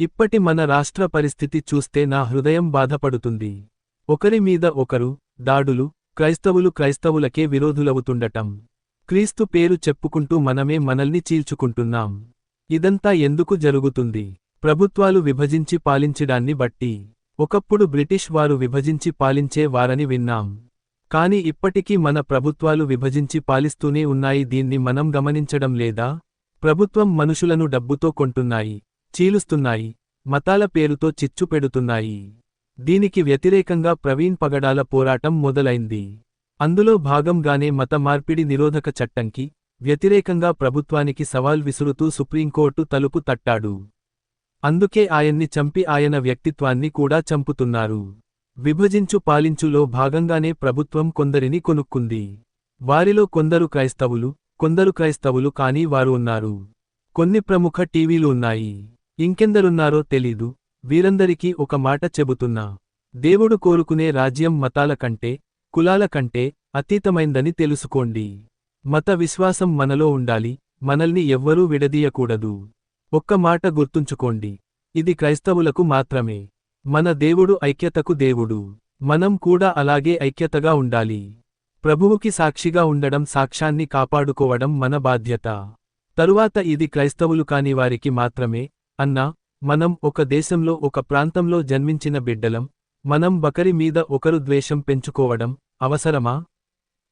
ఇప్పటి మన రాష్ట్ర పరిస్థితి చూస్తే నా హృదయం బాధపడుతుంది. ఒకరి మీద ఒకరు దాడులు క్రైస్తవులు క్రైస్తవులకే విరోధులవుతుండటం. క్రీస్తు పేరు చెప్పుకుంటూ మనమే మనల్ని చీల్చుకుంటున్నాం. ఇదంతా ఎందుకు జరుగుతుంది? ప్రభుత్వాలు విభజించి పాలించడాన్ని బట్టి. ఒకప్పుడు బ్రిటిష్ వారు విభజించి పాలించే వారని విన్నాం. కాని ఇప్పటికీ మన ప్రభుత్వాలు విభజించి పాలిస్తూనే ఉన్నాయి దీన్ని మనం గమనించడం లేదా? ప్రభుత్వం మనుషులను డబ్బుతో కొంటున్నాయి. చీలుస్తున్నాయి మతాల పేరుతో చిచ్చు పెడుతున్నాయి. దీనికి వ్యతిరేకంగా ప్రవీణ్ పగడాల పోరాటం మొదలైంది. అందులో భాగంగానే మత మార్పిడి నిరోధక చట్టంకి వ్యతిరేకంగా ప్రభుత్వానికి సవాల్ విసురుతూ సుప్రీంకోర్టు తలుపు తట్టాడు. అందుకే ఆయన్ని చంపి ఆయన వ్యక్తిత్వాన్ని కూడా చంపుతున్నారు. విభజించు పాలించులో భాగంగానే ప్రభుత్వం కొందరిని కొనుక్కుంది. వారిలో కొందరు క్రైస్తవులు కొందరు క్రైస్తవులు కానీ వారు ఉన్నారు. కొన్ని ప్రముఖ టీవీలు ఉన్నాయి. ఇంకెందరున్నారో తెలీదు. వీరందరికీ ఒక మాట చెబుతున్నా. దేవుడు కోరుకునే రాజ్యం మతాల కంటే కులాల కంటే అతీతమైందని తెలుసుకోండి. మత విశ్వాసం మనలో ఉండాలి మనల్ని ఎవ్వరూ విడదీయకూడదు. ఒక్క మాట గుర్తుంచుకోండి. ఇది క్రైస్తవులకు మాత్రమే. మన దేవుడు ఐక్యతకు దేవుడు. మనం కూడా అలాగే ఐక్యతగా ఉండాలి. ప్రభువుకి సాక్షిగా ఉండడం సాక్ష్యాన్ని కాపాడుకోవడం మన బాధ్యత. తరువాత ఇది క్రైస్తవులు కాని వారికి మాత్రమే అన్నా మనం ఒక దేశంలో ఒక ప్రాంతంలో జన్మించిన బిడ్డలం మనం బకరి మీద ఒకరు ద్వేషం పెంచుకోవడం అవసరమా?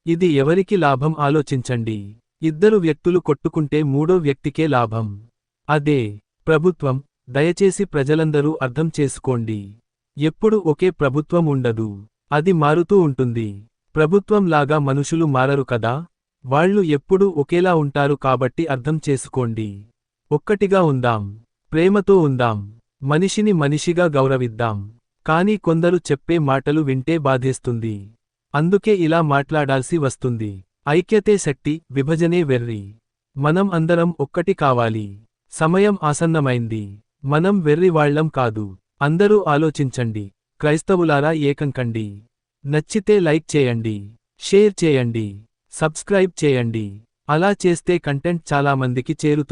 ఇది ఎవరికి లాభం ఆలోచించండి. ఇద్దరు వ్యక్తులు కొట్టుకుంటే మూడో వ్యక్తికే లాభం. అదే ప్రభుత్వం దయచేసి ప్రజలందరూ అర్థం చేసుకోండి. ఎప్పుడు ఒకే ప్రభుత్వం ఉండదు. అది మారుతూ ఉంటుంది. ప్రభుత్వం లాగా మనుషులు మారరు కదా? వాళ్ళు ఎప్పుడూ ఒకేలా ఉంటారు కాబట్టి అర్థం చేసుకోండి. ఒక్కటిగా ఉందాం. ప్రేమతో ఉందాం. మనిషిని మనిషిగా గౌరవిద్దాం. కానీ కొందరు చెప్పే మాటలు వింటే బాధేస్తుంది. అందుకే ఇలా మాట్లాడాల్సి వస్తుంది. ఐక్యతే శక్తి విభజనే వెర్రి. మనం అందరం ఒక్కటి కావాలి. సమయం ఆసన్నమైంది. మనం వెర్రివాళ్ళం కాదు. అందరూ ఆలోచించండి. క్రైస్తవులారా ఏకం కండి. నచ్చితే లైక్ చేయండి. షేర్ చేయండి. సబ్స్క్రైబ్ చేయండి. అలా చేస్తే కంటెంట్ చాలా మందికి చేరుతుంది.